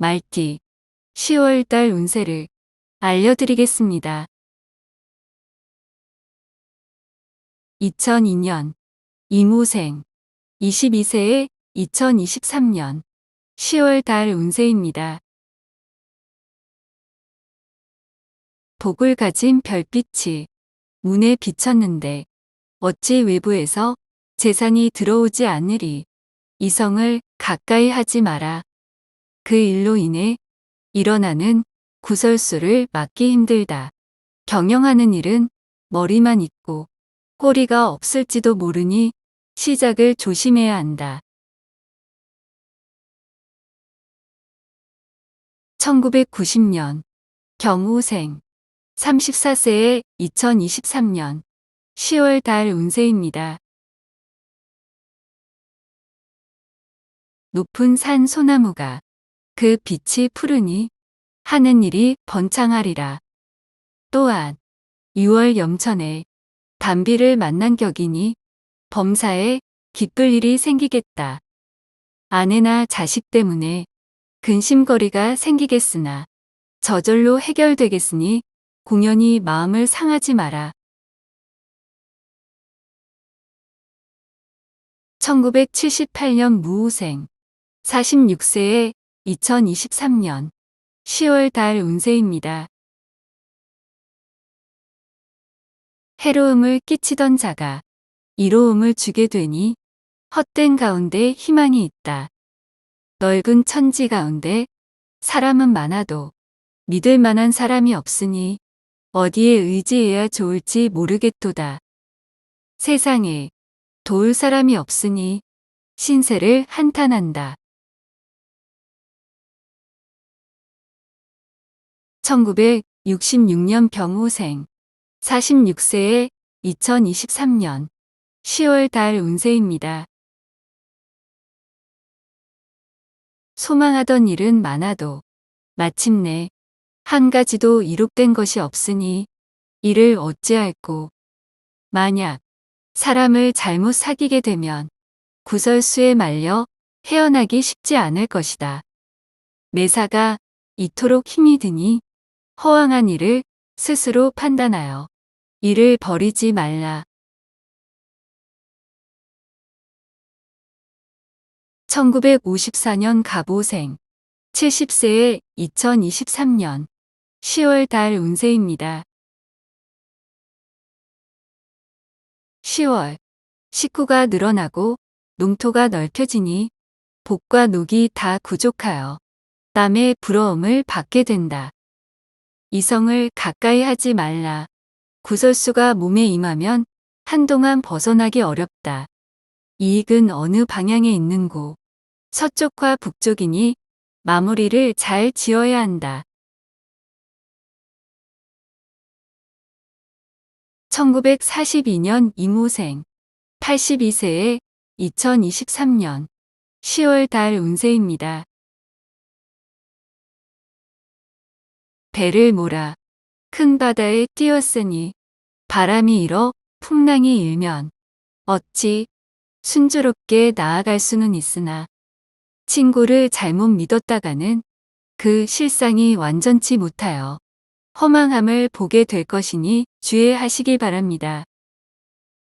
말띠 10월달 운세를 알려드리겠습니다. 2002년 이모생 22세의 2023년 10월달 운세입니다. 복을 가진 별빛이 문에 비쳤는데 어찌 외부에서 재산이 들어오지 않으리 이성을 가까이 하지 마라. 그 일로 인해 일어나는 구설수를 막기 힘들다. 경영하는 일은 머리만 있고 꼬리가 없을지도 모르니 시작을 조심해야 한다. 1990년 경우생 34세의 2023년 10월 달 운세입니다. 높은 산 소나무가 그 빛이 푸르니 하는 일이 번창하리라. 또한 6월 염천에 담비를 만난 격이니 범사에 기쁠 일이 생기겠다. 아내나 자식 때문에 근심거리가 생기겠으나 저절로 해결되겠으니 공연히 마음을 상하지 마라. 1978년 무우생 46세의 2023년 10월 달 운세입니다. 해로움을 끼치던 자가 이로움을 주게 되니 헛된 가운데 희망이 있다. 넓은 천지 가운데 사람은 많아도 믿을 만한 사람이 없으니 어디에 의지해야 좋을지 모르겠도다. 세상에 도울 사람이 없으니 신세를 한탄한다. 1966년 병호생 46세의 2023년 10월 달 운세입니다. 소망하던 일은 많아도 마침내 한 가지도 이룩된 것이 없으니 이를 어찌할꼬. 만약 사람을 잘못 사귀게 되면 구설수에 말려 헤어나기 쉽지 않을 것이다. 매사가 이토록 힘이 드니 허황한 일을 스스로 판단하여 이를 버리지 말라. 1954년 갑오생 70세의 2023년 10월 달 운세입니다. 10월 식구가 늘어나고 농토가 넓혀지니 복과 녹이 다 부족하여 남의 부러움을 받게 된다. 이성을 가까이 하지 말라. 구설수가 몸에 임하면 한동안 벗어나기 어렵다. 이익은 어느 방향에 있는고 서쪽과 북쪽이니 마무리를 잘 지어야 한다. 1942년 이모생 82세의 2023년 10월 달 운세입니다. 배를 몰아 큰 바다에 띄었으니 바람이 일어 풍랑이 일면 어찌 순조롭게 나아갈 수는 있으나 친구를 잘못 믿었다가는 그 실상이 완전치 못하여 허망함을 보게 될 것이니 주의하시기 바랍니다.